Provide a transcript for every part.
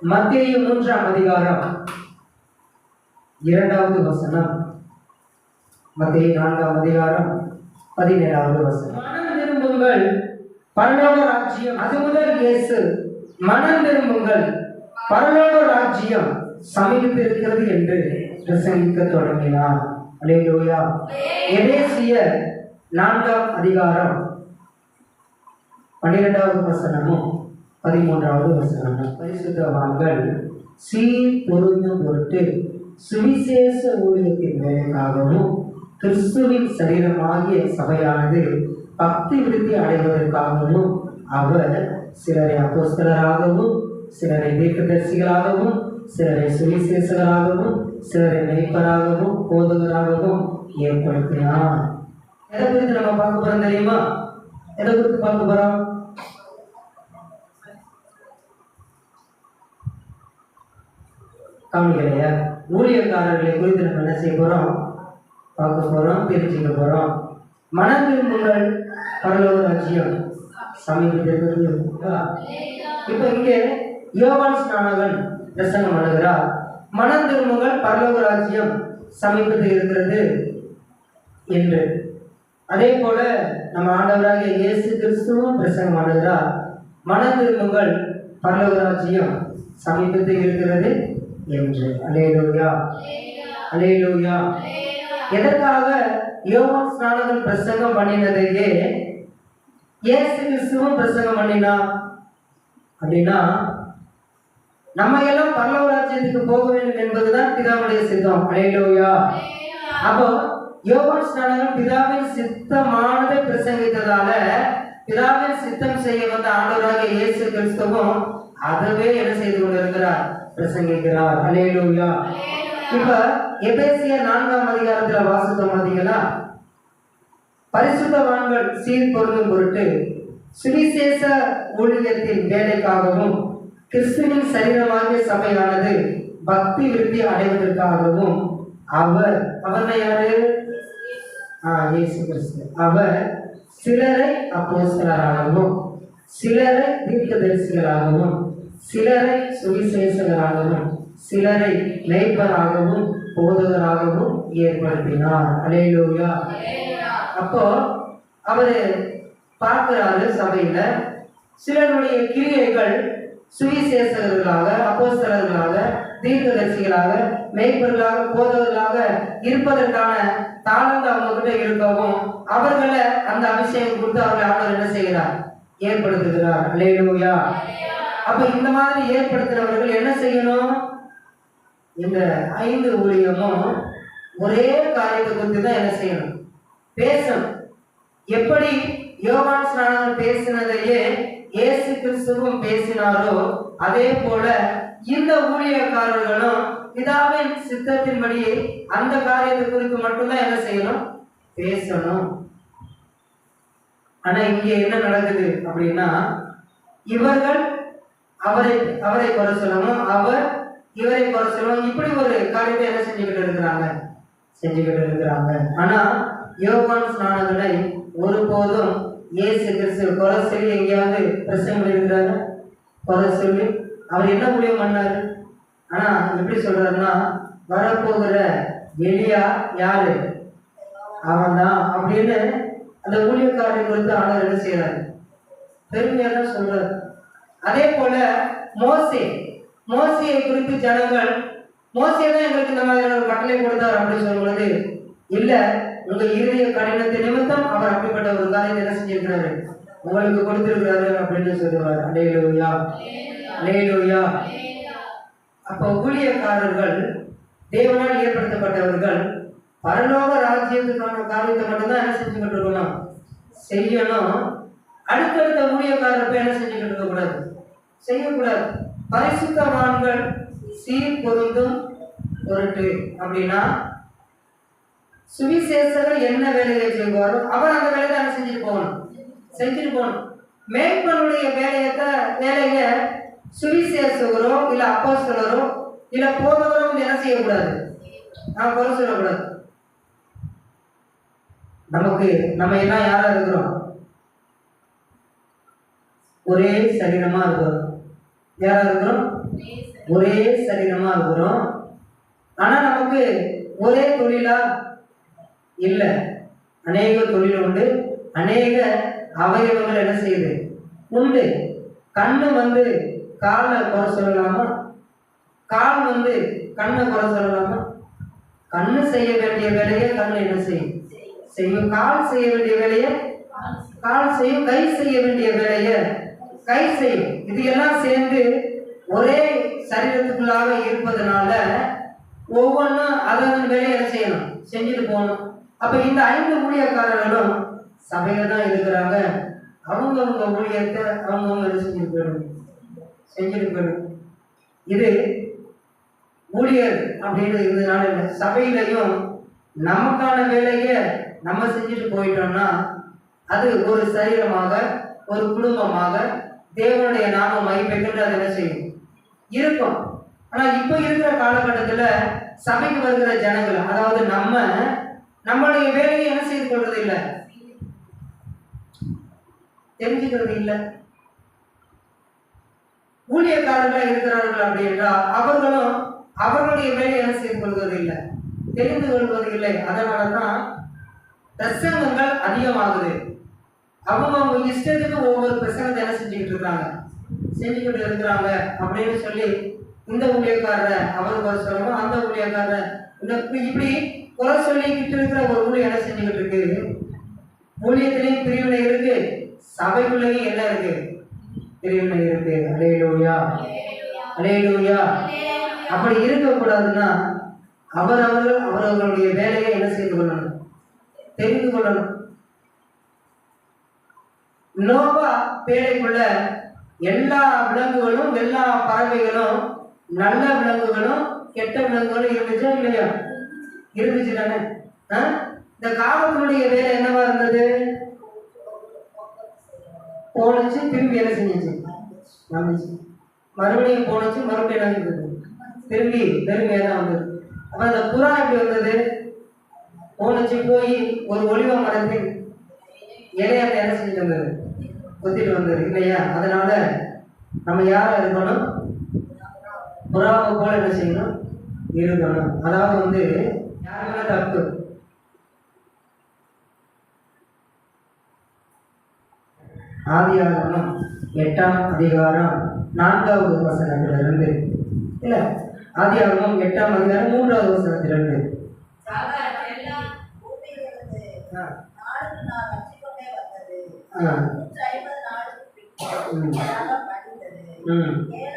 மத்திய மூன்றாம் அதிகாரம் இரண்டாவது வசனம். மத்திய நான்காம் அதிகாரம் பதினேழாவது வசனம். மனம் திரும்புங்கள். பரலோக ராஜ்யம் அது முதல் இயேசு. மனம் திரும்புங்கள். பரலோக ராஜ்யம் சமீபித்திருக்கிறது என்று பிரசங்கிக்க தொடங்கினார். அல்லேலூயா எபேசியர் நான்காம் அதிகாரம் பன்னிரெண்டாவது வசனமும் பதிமூன்றாவது வசனமும் பரிசுத்தவான்கள் சீர் பொருந்தும் பொருட்டு சுவிசேஷ ஊழியத்தின் வேலைக்காகவும் கிறிஸ்துவின் சரீரமாகிய சபையானது பக்தி விருத்தி அடைவதற்காகவும் அவர் சிலரை அப்போஸ்தலராகவும் சிலரை தீர்க்கதரிசிகளாகவும் சிலரை சுவிசேஷகராகவும் சிலரை மெய்ப்பராகவும் போதகராகவும் ஏற்படுத்தினார். எதை குறித்து நம்ம பார்க்க போறோம் தெரியுமா? எதை குறித்து பார்க்க போறோம்? கவனிக்கலையா ஊழியக்காரர்களை குறித்து நம்ம என்ன செய்ய போகிறோம் பார்க்க போகிறோம் பிரிச்சுக்க போகிறோம் மன திரும்புங்கள் பரலோக ராஜ்யம் சமீபத்திற்கு இப்போ இங்கே யோவான் ஸ்நானகன் பிரசங்கம் பண்ணுகிறார். மன திரும்புங்கள் பரலோக ராஜ்யம் சமீபத்தில் இருக்கிறது என்று. அதே போல நம்ம ஆண்டவராகிய இயேசு கிறிஸ்துவும் பிரசங்கம் பண்ணுகிறார். மன திரும்புங்கள் பரலோக ராஜ்யம் சமீபத்தில் இருக்கிறது. என்று. அலேலூயா அலேலூயா எதற்காக யோவான் ஸ்நானகன் பிரசங்கம் பண்ணினதையே இயேசு கிறிஸ்துவும் பிரசங்கம் பண்ணினா? அப்படின்னா நம்ம எல்லாம் பரலோக ராஜ்யத்துக்கு போக வேண்டும் என்பதுதான் பிதாவுடைய சித்தம். அலேலூயா அப்போ யோவான் ஸ்நானகன் பிதாவின் சித்தமானதை பிரசங்கித்ததால பிதாவின் சித்தம் செய்ய வந்த ஆண்டவராக இயேசு கிறிஸ்துவும் அதுவே என்ன செய்து கொண்டிருக்கிறார்? பிரசங்கிக்கிறார். அலேலூயா இப்ப எபேசிய நான்காம் அதிகாரத்துல வாசித்தோம் பாத்தீங்களா பரிசுத்தவான்கள் சீர் பொருந்தும் பொருட்டு சுவிசேஷ ஊழியத்தின் வேலைக்காகவும் கிறிஸ்துவின் சரீரமாகிய சபையானது பக்தி விருத்தி அடைவதற்காகவும் அவர் அவர் யாரு? இயேசு கிறிஸ்து. அவர் சிலரை அப்போஸ்தலராகவும் சிலரை தீர்க்கதரிசிகளாகவும் சிலரை சுவிசேஷகராகவும் சிலரை மெய்ப்பராகவும் போதகராகவும் ஏற்படுத்தினார். அலேலூயா அப்போ அவரு பார்க்கிறாரு சபையில சிலருடைய கிரியைகள் சுவிசேஷகர்களாக அப்போஸ்தலர்களாக தீர்க்கதரிசிகளாக மெய்ப்பர்களாக போதவர்களாக இருப்பதற்கான தாளந்து அவங்க கிட்ட இருக்கவும் அவர்களை அந்த அபிஷேகம் கொடுத்து அவர்களை ஆண்டவர் என்ன செய்கிறார்? ஏற்படுத்துகிறார். அல்லேலூயா அப்ப இந்த மாதிரி ஏற்படுத்துறவர்கள் என்ன செய்யணும்? இந்த ஐந்து ஊழியமும் ஒரே காரியத்தை குறித்து தான் என்ன செய்யணும்? பேசணும். எப்படி யோகான் ஸ்நானகர் பேசினதையே இயேசு கிறிஸ்துவும் பேசினாரோ அதே போல இந்த ஊழியக்காரர்களும் பிதாவின் சித்தத்தின்படி அந்த காரியத்தை குறித்து மட்டும்தான் என்ன செய்யணும்? பேசணும். ஆனா இங்க என்ன நடக்குது அப்படின்னா இவர்கள் அவரை அவரை குறை சொல்லணும். அவர் இவரை குறை சொல்லணும். இப்படி ஒரு காரியத்தை என்ன செஞ்சுக்கிட்டு இருக்கிறாங்க? செஞ்சுக்கிட்டு இருக்கிறாங்க. ஆனா யோகான் ஸ்நானங்களை ஒருபோதும் இயேசு கிறிஸ்து குறை சொல்லி எங்கேயாவது பிரசங்கம் இருக்கிறாங்க? குறை சொல்லி. அவர் என்ன முடிவு பண்ணாரு? ஆனா எப்படி சொல்றாருன்னா வரப்போகிற எலியா யாரு? அவன் தான் அப்படின்னு அந்த ஊழியக்காரனை குறித்து ஆண்டவர் என்ன செய்யறாரு பெருமையா தான் சொல்றாரு. அதே போல மோசே மோசையை குறித்து ஜனங்கள் மோசே தான் எங்களுக்கு இந்த மாதிரியான ஒரு கட்டளை கொடுத்தார் அப்படின்னு சொல்லும் பொழுது இல்ல உங்க இருதய கடினத்தை நிமித்தம் அவர் அப்படிப்பட்ட ஒரு காரியத்தை என்ன செஞ்சிருக்கிறாரு? உங்களுக்கு கொடுத்திருக்கிறாரு அப்படின்னு சொல்லுவார். அலேலூயா அலேலூயா அப்ப ஊழியக்காரர்கள் தேவனால் ஏற்படுத்தப்பட்டவர்கள் பரலோக ராஜ்யத்துக்கான காரியத்தை மட்டும்தான் என்ன செஞ்சுக்கிட்டு இருக்கணும்? செய்யணும். அடுத்தடுத்த ஊழியக்காரர் போய் என்ன செஞ்சுக்கிட்டு இருக்கக்கூடாது? செய்யக்கூடாது. பரிசுத்தவான்கள் சீர் பொருந்தும் பொருட்டு அப்படின்னா சுவிசேஷகர் என்ன வேலையை செய்வாரோ அவர் அந்த வேலையை அதை செஞ்சுட்டு போகணும். செஞ்சுட்டு போகணும். மேய்ப்பனுடைய வேலையத்தை வேலைய சுவிசேஷகரோ இல்ல அப்போஸ்தலரோ இல்ல போதவரோ என்ன செய்யக்கூடாது? நான் குறை சொல்லக்கூடாது. நமக்கு நம்ம எல்லாம் யாரா இருக்கிறோம்? ஒரே சரீரமா இருக்கிறோம். யாரா இருக்கிறோம் ஒரே சரீரமா இருக்கிறோம். ஆனா நமக்கு ஒரே தொழிலா? இல்லை. அநேக தொழில் உண்டு. அநேக அவயவங்கள் என்ன செய்யுது? உண்டு. கண்ணு வந்து காலை குறை சொல்லலாமா? கால் வந்து கண்ணை குறை சொல்லலாமா? கண்ணு செய்ய வேண்டிய வேலையை கண்ணு என்ன செய்யும்? செய்யும். கால் செய்ய வேண்டிய வேலையை? கால் செய்யும். கை செய்ய வேண்டிய வேலையை? கை செய்யும் இது எல்லாம் சேர்ந்து ஒரே சரீரத்துக்குள்ளாக இருப்பதனால ஒவ்வொன்றும் அதன் வேலையை செய்யணும்? செஞ்சுட்டு போகணும். அப்ப இந்த ஐந்து ஊழியக்காரர்களும் சபையில தான் இருக்கிறாங்க. அவங்கவுங்க ஊழியத்தை அவங்கவுங்க செஞ்சுட்டு போயிடணும். செஞ்சுட்டு போயிடணும். இது ஊழியர் அப்படின்னு இருந்ததுனால இல்லை. சபையிலையும் நமக்கான வேலையை நம்ம செஞ்சுட்டு போயிட்டோம்னா அது ஒரு சரீரமாக ஒரு குடும்பமாக தேவனுடைய நாம மகிமைக்கு அது என்ன செய்யும்? இருக்கும். ஆனா இப்போ இருக்கிற காலகட்டத்துல சபைக்கு வருகிற ஜனங்கள் அதாவது நம்ம நம்மளுடைய வேலையை என்ன செய்து கொள்றது இல்லை? தெரிஞ்சுக்கிறது இல்லை. ஊழியக்காரர்களாக இருக்கிறார்கள் அப்படி என்றால் அவர்களும் அவர்களுடைய வேலையை என்ன செய்து கொள்வது இல்லை? தெரிந்து கொள்வது இல்லை. அதனால தான் பிரசங்கங்கள் அதிகமாகுது. அவங்க அவங்க இஷ்டத்துக்கு ஒவ்வொரு பிரசங்கத்தை என்ன செஞ்சுக்கிட்டு இருக்காங்க. செஞ்சுக்கிட்டு இருக்கிறாங்க அப்படின்னு சொல்லி இந்த ஊழியக்காரரை அவர் குறை சொல்லணும் அந்த ஊழியக்காரரை இப்படி குறை சொல்லிக்கிட்டு இருக்கிற ஒரு ஊழியம் என்ன செஞ்சுக்கிட்டு இருக்கு? ஊழியத்திலையும் பிரிவினை இருக்கு சபைக்குள்ளேயும் என்ன இருக்கு? பிரிவினை இருக்கு. அலையலூயா அலையலூயா அப்படி இருக்கக்கூடாதுன்னா அவர் அவர்கள் அவரவர்களுடைய வேலையை என்ன செய்து கொள்ளணும்? தெரிந்து கொள்ளணும். நோவா பேழைக்குள்ள எல்லா விலங்குகளும் எல்லா பறவைகளும் நல்ல விலங்குகளும் கெட்ட விலங்குகளும் இருந்துச்சா இல்லையா? இருந்துச்சு தானே. ஆ? இந்த காகத்தினுடைய வேலை என்னவா இருந்தது? போனச்சு திரும்பி என்ன செஞ்சுச்சு? வந்துச்சு. மறுபடியும் போனச்சு மறுபடியும் என்ன செஞ்சது திரும்பி பெருமையாக தான் வந்தது. அப்ப அந்த புறா எப்படி வந்தது? போனச்சு போய் ஒரு ஒளிவ மரத்தில் இலையாட்ட என்ன செஞ்சு வந்தது? கொத்திட்டு வந்தது இல்லையா? அதனால நம்ம யாரா இருக்கணும்? புறாவை போல என்ன செய்யணும்? இருக்கணும் அதாவது வந்து யாருமே தப்பு? ஆதியாகமம் எட்டாம் அதிகாரம் நான்காவது வசனத்திலிருந்து. இல்ல ஆதியாகமம் எட்டாம் அதிகாரம் மூன்றாவது வசனத்திலிருந்து. ஆ, 嗯。嗯。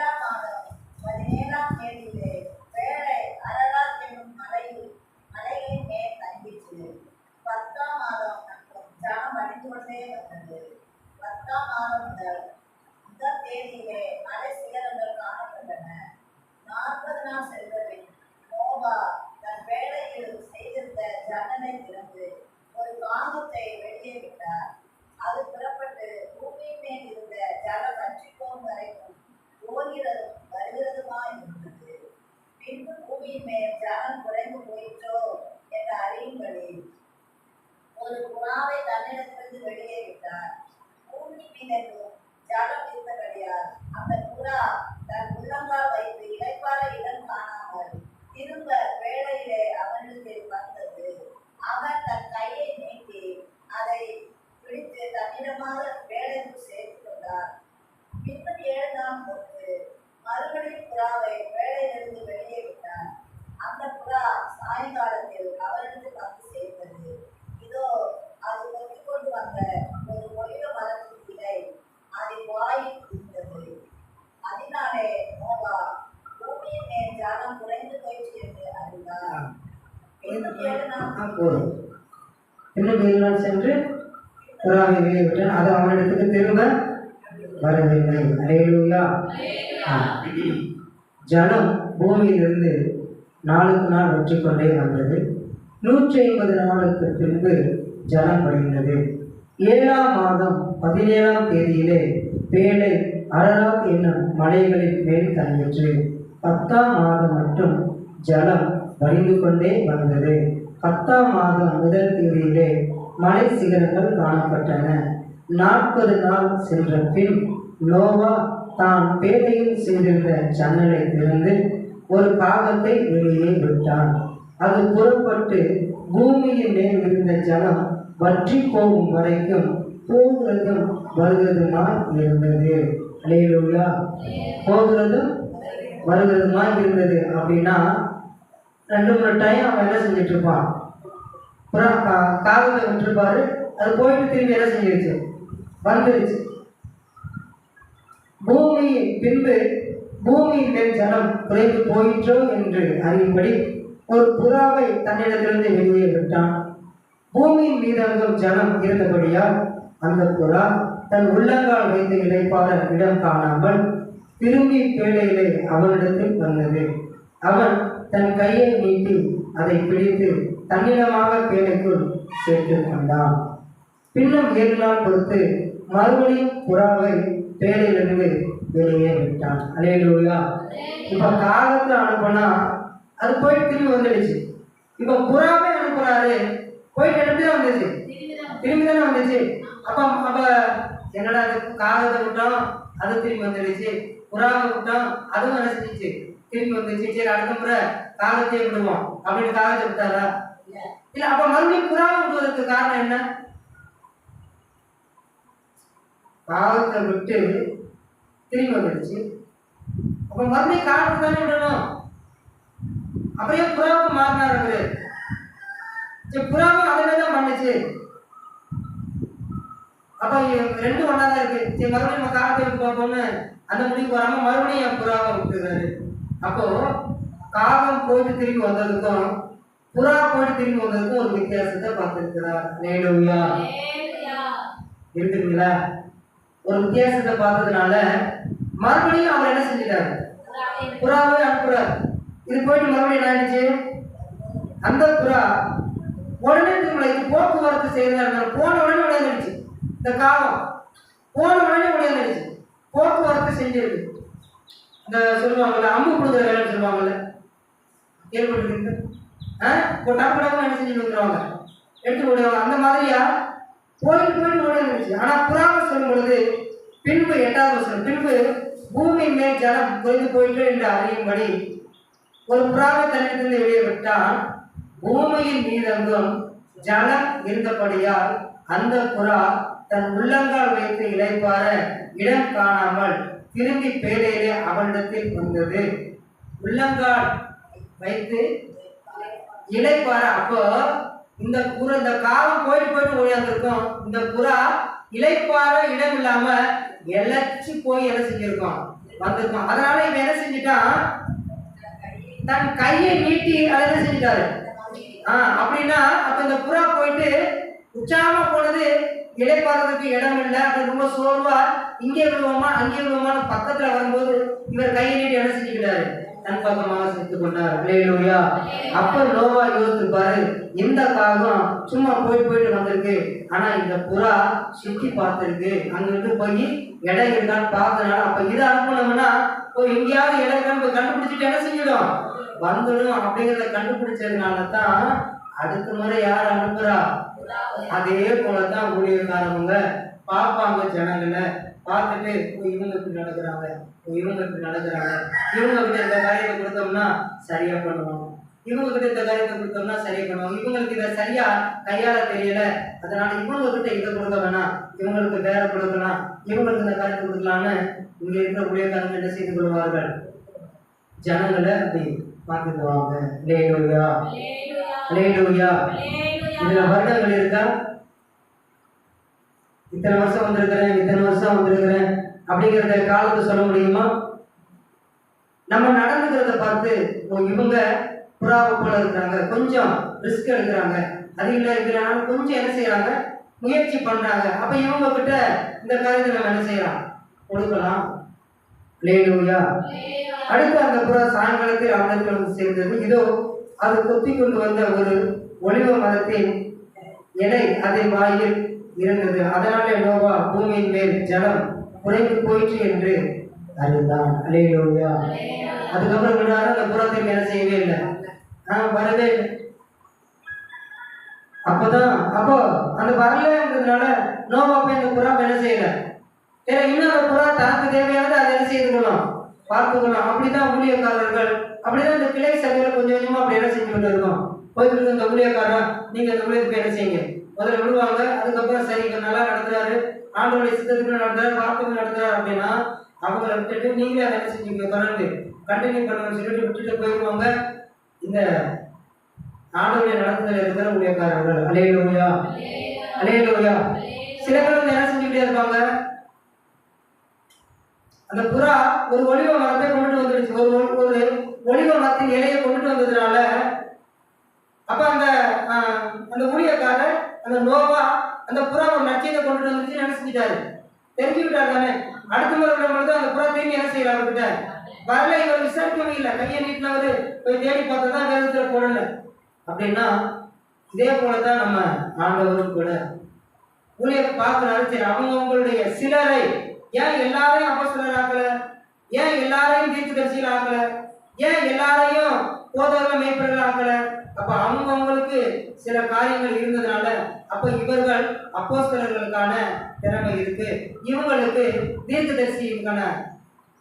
ஒரு தன்னிடத்திலிருந்து வெளியே விட்டார். பூமி மீதெங்கும் ஜலம் இருந்தபடியால் அந்த புறா தன் உள்ளங்கால் வைத்து இளைப்பாற இடம் காணாமல் திரும்ப வேளையிலே அவனிடத்தில் வந்தது அவன் தன் கையை நீட்டி அதை பிடித்து தன்னிடமாக வேலைக்கு சேர்த்து கொண்டார் பின்னும் ஏழு நாள் பொறுத்து மறுபடியும் புறாவை வேலையிலிருந்து வெளியே விட்டார் அந்த புறா சாயங்காலத்தில் அவரிடத்தில் வந்து சேர்ந்தது இதோ அது கொண்டு கொண்டு வந்த ஒரு ஒளிவ மரத்தின் இலை அதில் வாயில் இருந்தது அதனாலே நோவா பூமியின் மேல் ஜாலம் குறைந்து போயிற்று என்று அறிந்தார் இன்னும் ஏழு போதும். இன்னும் ஏழு சென்று புறாவை வெளியே விட்டான் அது அவனிடத்துக்கு திரும்ப வரவில்லை. அலையலூயா. ஜனம் பூமியிலிருந்து நாளுக்கு நாள் வெற்றி கொண்டே வந்தது. நூற்றி ஐம்பது நாளுக்கு பின்பு ஜலம் படுகிறது ஏழாம் மாதம் பதினேழாம் தேதியிலே பேலை அரராத் என்னும் மலைகளின் மேல் தங்கிற்று. பத்தாம் மாதம் மட்டும் ஜலம் வடிந்து கொண்டே வந்தது. பத்தாம் மாதம் முதல் தேதியிலே மலை சிகரங்கள் காணப்பட்டன. நாற்பது நாள் சென்ற பின் நோவா தான் பேழையில் செய்திருந்த ஜன்னலை திறந்து ஒரு காகத்தை வெளியே விட்டான். அது புறப்பட்டு பூமியின் மேல் இருந்த ஜலம் வற்றி போகும் வரைக்கும் போகிறதும் வருகிறதுமா இருந்தது. அலையிலுள்ளா போகிறதும் வருகிறதுமா இருந்தது. அப்படின்னா ரெண்டு மூணு டைம் அவன் என்ன செஞ்சுட்டு இருப்பான் அப்புறம் கா- காகத்தை விட்டுருப்பாரு. அது போயிட்டு திரும்பி என்ன செஞ்சிருச்சு? வந்துருச்சு. பூமி பின்பு பூமியின் மேல் ஜனம் குறைந்து போயிற்றோ என்று அறியும்படி ஒரு புறாவை தன்னிடத்திலிருந்து வெளியே விட்டான். பூமியின் மீதங்கும் ஜனம் இருந்தபடியால் அந்த புறா தன் உள்ளங்கால் வைத்து இளைப்பாற இடம் காணாமல் திரும்பி பேழையிலே அவனிடத்தில் வந்தது. அவன் தன் கையை நீட்டி அதை பிடித்து தன்னிடமாக பேழைக்குள் சேர்த்துக் கொண்டான். பின்னும் ஏழு நாள் பொறுத்து மறுபடியும் புறாவை பேழையிலிருந்து வெளியே விட்டான். அலையலூயா இப்ப காகத்தில் அனுப்பினா அது போயிட்டு திரும்பி வந்துடுச்சு. இப்ப புறாவே அனுப்புறாரு போயிட்டு எப்படி தான் வந்துச்சு. திரும்பி தானே வந்துச்சு. அப்ப அப்ப என்னடா இது? காகத்தை விட்டோம் அது திரும்பி வந்துடுச்சு. புறாவை விட்டோம் அதுவும் என்ன திரும்பி வந்துச்சு சரி அடுத்த முறை காகத்தையே விடுவோம். அப்படின்னு காகத்தை விட்டாரா? இல்ல அப்ப மறுபடியும் புறாவை விடுவதற்கு காரணம் என்ன? காகத்தை விட்டு திரும்பி வந்துடுச்சு அப்ப மறுபடியும் காகத்தை தானே விடணும்? அப்படியே ஏன் புறாவுக்கு மாறினார் அவரு? சரி புறாவும் அதே தான் பண்ணுச்சு? அப்ப இ- ரெண்டும் ஒன்றா தான் இருக்கு. சரி மறுபடியும் நம்ம காகத்தை விட்டு பார்ப்போம்னு அந்த முடிவுக்கு வராம மறுபடியும் என் புறாவை விட்டுறாரு. அப்போ காகம் போயிட்டு திரும்பி வந்ததுக்கும் புறா போயிட்டு திரும்பி வந்ததுக்கும் ஒரு வித்தியாசத்தை பார்த்துருக்கிறார். நேடுவியா இருக்குங்களா ஒரு வித்தியாசத்தை பார்த்ததுனால மறுபடியும் அவர் என்ன செஞ்சிட்டாரு? புறாவே அனுப்புறாரு. இது போயிட்டு மறுபடியும் என்ன ஆயிடுச்சு? அந்த புறா உடனே திரும்ப இது போக்குவரத்து செய்யறதா போன உடனே உடையாந்துடுச்சு இந்த காலம் போன உடனே உடையாந்துடுச்சு போக்குவரத்து செஞ்சிருக்கு. இந்த சொல்லுவாங்கல்ல அம்பு கொடுக்குற வேலைன்னு சொல்லுவாங்கல்ல. ஏற்பட்டு ஆ? இப்போ டப்பு டப்பு என்ன செஞ்சு வந்துருவாங்க. எடுத்து விடுவாங்க அந்த மாதிரியா? போயிட்டு போயிட்டு இருந்துச்சு ஆனா புறாவை சொல்லும் பொழுது பின்பு எட்டாவது வசனம் பின்பு பூமி மேல் ஜலம் குறைந்து போயிட்டு என்று அறியும்படி ஒரு புறாவை தன்னிடத்திலிருந்து வெளியே விட்டால் பூமியின் மீதங்கும் ஜலம் இருந்தபடியால் அந்த புறா தன் உள்ளங்கால் வைத்து இழைப்பார இடம் காணாமல் திரும்பி பேரையிலே அவனிடத்தில் வந்தது. உள்ளங்கால் வைத்து இளைப்பாற அப்போ இந்த புற இந்த காலம் போயிட்டு போயிட்டு ஓடியாந்துருக்கோம் இந்த புறா இலைப்பார இடம் இல்லாம இழைச்சு போய் என்ன செஞ்சிருக்கோம்? வந்திருக்கோம். அதனால இவன் என்ன செஞ்சுட்டான்? தன் கையை நீட்டி அதை என்ன செஞ்சுட்டாரு? ஆ அப்படின்னா அப்ப இந்த புறா போயிட்டு உற்சாகமா போனது இடைப்பாடுறதுக்கு இடம் இல்லை. அது ரொம்ப சோர்வா இங்கே விழுவோமா அங்கே விழுவோமான்னு பக்கத்துல வரும்போது இவர் கையை நீட்டி என்ன செஞ்சுக்கிட்டாரு? தன் பக்கமாக சேர்த்து கொண்டார். அல்லேலூயா அப்ப நோவா யோசிப்பாரு இந்த காகம் சும்மா போயிட்டு போயிட்டு வந்திருக்கு. ஆனா இந்த புறா சுத்தி பார்த்திருக்கு. அங்கிருந்து போய் இடம் இருக்கான்னு பார்த்தனால அப்ப இதை அனுப்பணும்னா போய் எங்கேயாவது இடம் இருக்கான்னு போய் கண்டுபிடிச்சிட்டு என்ன செஞ்சிடும்? வந்துடும். அப்படிங்கிறத கண்டுபிடிச்சதுனால தான் அடுத்த முறை யார் அனுப்புறா? அதே போலதான் ஊழியக்காரவங்க பார்ப்பாங்க ஜனங்களை பார்த்துட்டு இவங்க இப்படி நடக்கிறாங்க இவங்க இப்படி நடக்கிறாங்க. இவங்க கிட்ட இந்த காரியத்தை கொடுத்தோம்னா சரியா பண்ணுவாங்க. இவங்க கிட்ட இந்த காரியத்தை கொடுத்தோம்னா சரியா பண்ணுவாங்க. இவங்களுக்கு இதை சரியா கையாள தெரியல. அதனால இவங்க கிட்ட இதை கொடுக்க வேணாம். இவங்களுக்கு வேற கொடுக்கலாம். இவங்களுக்கு இந்த காரியத்தை கொடுக்கலாம்னு இங்க இருக்கிற ஊழியக்காரங்க என்ன செய்து கொள்வார்கள். ஜனங்களை அப்படி பார்த்துக்குவாங்க. லேலூயா லேலூயா இதுல வருடங்கள் இருக்கா? இத்தனை வருஷம் வந்திருக்கிறேன் இத்தனை வருஷம் வந்திருக்கிறேன். அப்படிங்கிறத காலத்தை சொல்ல முடியுமா? நம்ம நடந்துக்கிறத பார்த்து இவங்க புறாவை போல இருக்கிறாங்க. கொஞ்சம் ரிஸ்க் எடுக்கிறாங்க. அதிகமாக இருக்கிறாங்க கொஞ்சம் என்ன செய்யறாங்க முயற்சி பண்றாங்க. அப்ப இவங்க கிட்ட இந்த காரியத்தை நம்ம என்ன செய்யலாம்? கொடுக்கலாம். லேலூயா அடுத்து அந்த புறா சாயங்காலத்தில் அவனுக்கு வந்து சேர்ந்தது இதோ அது கொத்தி கொண்டு வந்த ஒரு ஒளிவு மரத்தின் எடை அதன் வாயில் இருந்தது. அதனாலே நோவா பூமியின் மேல் ஜலம் குறைந்து போயிற்று என்று அறிந்தான். அலேலூயா அதுக்கப்புறம் விடாத அந்த புறத்தை என்ன செய்யவே இல்லை. ஆ வரவே இல்லை. அப்பதான் அப்போ அந்த வரலன்றதுனால நோவா போய் அந்த புறா என்ன செய்யல. ஏன்னா இன்னும் அந்த புறா தனக்கு தேவையானது அதை என்ன செய்து கொள்ளும் பார்த்துக்கணும் அப்படிதான் ஊழியக்காரர்கள் அப்படிதான் இந்த கிளை சபையில கொஞ்சம் கொஞ்சமா அப்படி என்ன செஞ்சு கொண்டு இருக்கோம் போயிட்டு இருந்த இந்த நீங்க இந்த ஊழியத்துக்கு என்ன செய்யுங்க? முதல்ல விடுவாங்க அதுக்கப்புறம் சரி இங்க நல்லா நடத்துறாரு. ஆண்டோடைய சித்தத்துக்கு நடத்துறாரு வார்த்தைக்கு நடத்துறாரு அப்படின்னா அவங்கள விட்டுட்டு நீங்களே அதை என்ன செஞ்சீங்க? தொடர்ந்து கண்டினியூ பண்ணணும்னு சொல்லிட்டு விட்டுட்டு போயிடுவாங்க இந்த ஆண்டோடைய நடத்துதல் இருக்கிற ஊழியக்காரர்கள். அலையலோயா அலையலோயா சில பேர் வந்து என்ன செஞ்சுக்கிட்டே இருப்பாங்க? அந்த புறா ஒரு ஒளிவ மரத்தை கொண்டுட்டு வந்துருச்சு. ஒரு ஒரு ஒளிவ மரத்தின் இலையை கொண்டுட்டு வந்ததுனால அப்ப அந்த அந்த ஊழியக்காரர் அந்த நோவா அந்த புறா ஒரு நட்சத்திரத்தை கொண்டுட்டு செஞ்சிட்டாரு தெரிஞ்சு விட்டார் தானே அடுத்த முறை விடும்பொழுது அந்த புறா திரும்பி என்ன செய்யல அவர்கிட்ட வரல இவர் விசாரிக்கவே இல்லை. கையை நீட்டினவரு போய் தேடி பார்த்தா தான் வேதத்துல போடல. அப்படின்னா இதே போலதான் நம்ம ஆண்டவரும் கூட ஊழியர் பார்க்கிறாரு. சரி அவங்க அவங்களுடைய சிலரை ஏன் எல்லாரையும் சிலர் ஆக்கல ஏன் எல்லாரையும் தீர்க்கதரிசிகள் ஆக்கல ஏன் எல்லாரையும் போதவர்கள் மேய்ப்பர்கள் ஆகல அப்ப அவங்க அவங்களுக்கு சில காரியங்கள் இருந்ததுனால அப்ப இவர்கள் அப்போஸ்தலர்களுக்கான திறமை இருக்கு. இவங்களுக்கு தீர்க்கதரிசிக்கான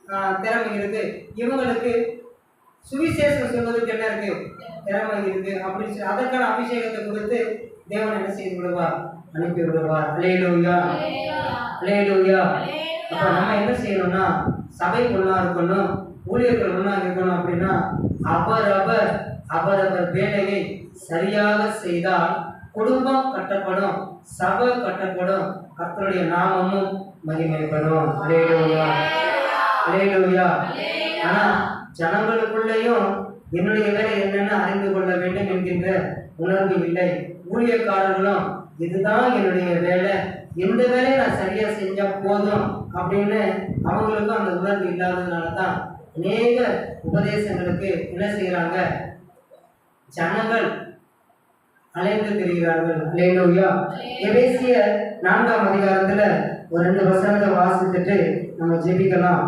ஆஹ், திறமை இருக்கு. இவங்களுக்கு சுவிசேஷம் சொல்வதற்கு என்ன இருக்கு? திறமை இருக்கு அப்படின்னு சொல்லி அதற்கான அபிஷேகத்தை கொடுத்து தேவன் என்ன செய்து விடுவார்? அனுப்பி விடுவார். அலேலூயா அலேலூயா அப்ப நம்ம என்ன செய்யணும்னா சபை ஒன்றா இருக்கணும் ஊழியர்கள் ஒன்றா இருக்கணும் அப்படின்னா அவரவர் அவரவர் வேலையை சரியாக செய்தால் குடும்பம் கட்டப்படும் சபை கட்டப்படும் கத்தருடைய நாமமும் மகிமைப்படும். அலேலூயா அலேலூயா ஆனா ஜனங்களுக்குள்ளேயும் என்னுடைய வேலை என்னன்னு அறிந்து கொள்ள வேண்டும் என்கின்ற உணர்வு இல்லை. ஊழியக்காரர்களும் இதுதான் என்னுடைய வேலை. எந்த வேலையை நான் சரியா செஞ்சா போதும் அப்படின்னு அவங்களுக்கும் அந்த உணர்வு இல்லாததுனால தான் அநேக உபதேசங்களுக்கு என்ன செய்யறாங்க ஜனங்கள் அலைந்து திரிகிறார்கள். அலேலூயா. எபேசிய நான்காம் அதிகாரத்துல ஒரு ரெண்டு வசனத்தை வாசித்துட்டு நம்ம ஜெபிக்கலாம்.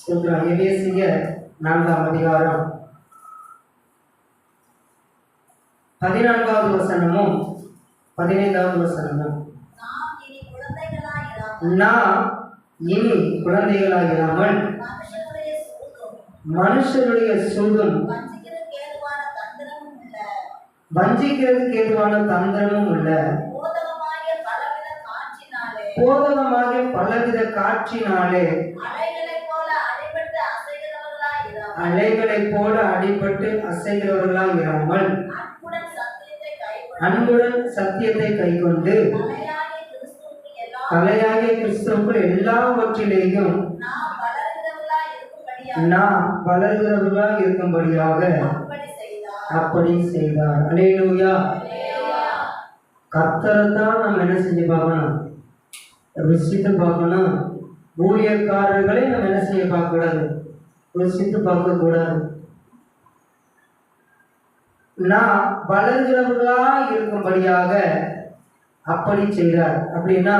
சொல்றோம் எபேசிய நான்காம் அதிகாரம். பதினான்காவது வசனமும் பதினைந்தாவது வசனமும். நாம் இனி குழந்தைகளாயிராமல். மனுஷனுடைய சூதும் வஞ்சிக்கிறதுக்கு ஏதுவான தந்திரமும் உள்ள. போதகமாகிய பலவித காற்றினாலே அலைகளைப் போல அடிபட்டு அசைகிறவர்களாக இராமல். அன்புடன் சத்தியத்தை கைக்கொண்டு. தலையாகிய கிறிஸ்துவுக்குள் எல்லாவற்றிலேயும் நாம் வளர்கிறவர்களாக இருக்கும்படியாக அப்படி செய்தார். அலேலூயா கர்த்தரை தான் நம்ம என்ன செஞ்சு பார்க்கணும்? ருசித்து பார்க்கணும். ஊழியக்காரர்களை நம்ம என்ன செய்ய பார்க்கக்கூடாது? ருசித்து பார்க்க கூடாது நான் வளர்கிறவர்களா இருக்கும்படியாக அப்படி செய்கிறார் அப்படின்னா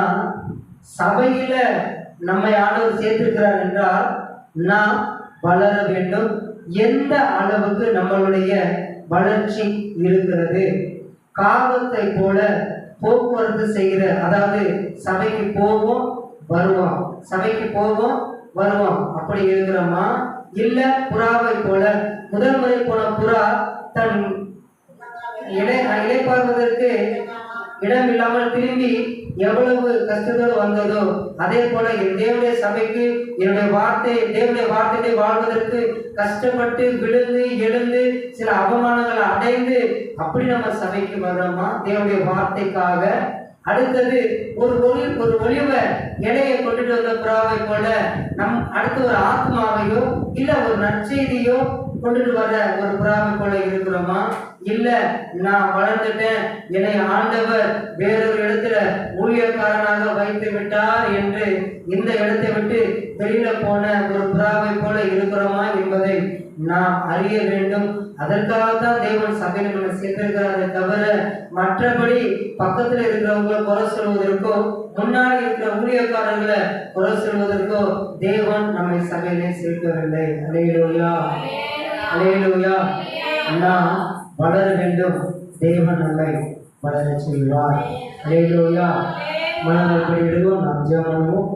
சபையில நம்மை ஆண்டவர் சேர்த்திருக்கிறார் என்றால் நாம் வளர வேண்டும் எந்த அளவுக்கு நம்மளுடைய வளர்ச்சி இருக்கிறது? காகத்தை போல போக்குவரத்து செய்கிற அதாவது சபைக்கு போவோம் வருவோம். சபைக்கு போவோம் வருவோம். அப்படி இருக்கிறோமா? இல்ல புறாவை போல. முதல் முறை போன புறா தன் இடை இடைப்பார்வதற்கு இடம் இல்லாமல் திரும்பி எவ்வளவு கஷ்டங்கள் வந்ததோ அதே போல என் தேவனுடைய சபைக்கு என்னுடைய வார்த்தை தேவனுடைய வார்த்தையை வாழ்வதற்கு கஷ்டப்பட்டு விழுந்து எழுந்து சில அவமானங்களை அடைந்து அப்படி நம்ம சபைக்கு வர்றோமா? தேவனுடைய வார்த்தைக்காக. அடுத்தது ஒரு ஒளி ஒரு ஒளிவை இடையை கொண்டுட்டு வந்த புறாவை போல நம் அடுத்து ஒரு ஆத்மாவையோ இல்ல ஒரு நற்செய்தியோ கொண்டுட்டு வர ஒரு புறாவை போல இருக்கிறோமா? இல்ல நான் வளர்ந்துட்டேன். என்னை ஆண்டவர் வேறொரு இடத்துல ஊழியக்காரனாக வைத்து விட்டார் என்று இந்த இடத்தை விட்டு வெளியில போன ஒரு புறாவை போல இருக்கிறோமா என்பதை நாம் அறிய வேண்டும். அதற்காகத்தான் தேவன் சபையில் நம்ம சேர்ந்திருக்கிறாரே தவிர மற்றபடி பக்கத்துல இருக்கிறவங்களை குறை சொல்வதற்கோ முன்னாடி இருக்கிற ஊழியக்காரர்களை குறை சொல்வதற்கோ தேவன் நம்மை சபையிலே சேர்க்கவில்லை. அலையிலோயா அலையிலோயா நாம் வளர வேண்டும் தேவன் நம்மை வளர செய்வார் அலையிலோயா மனதில் படி நாம் ஜெபம் பண்ணுவோம்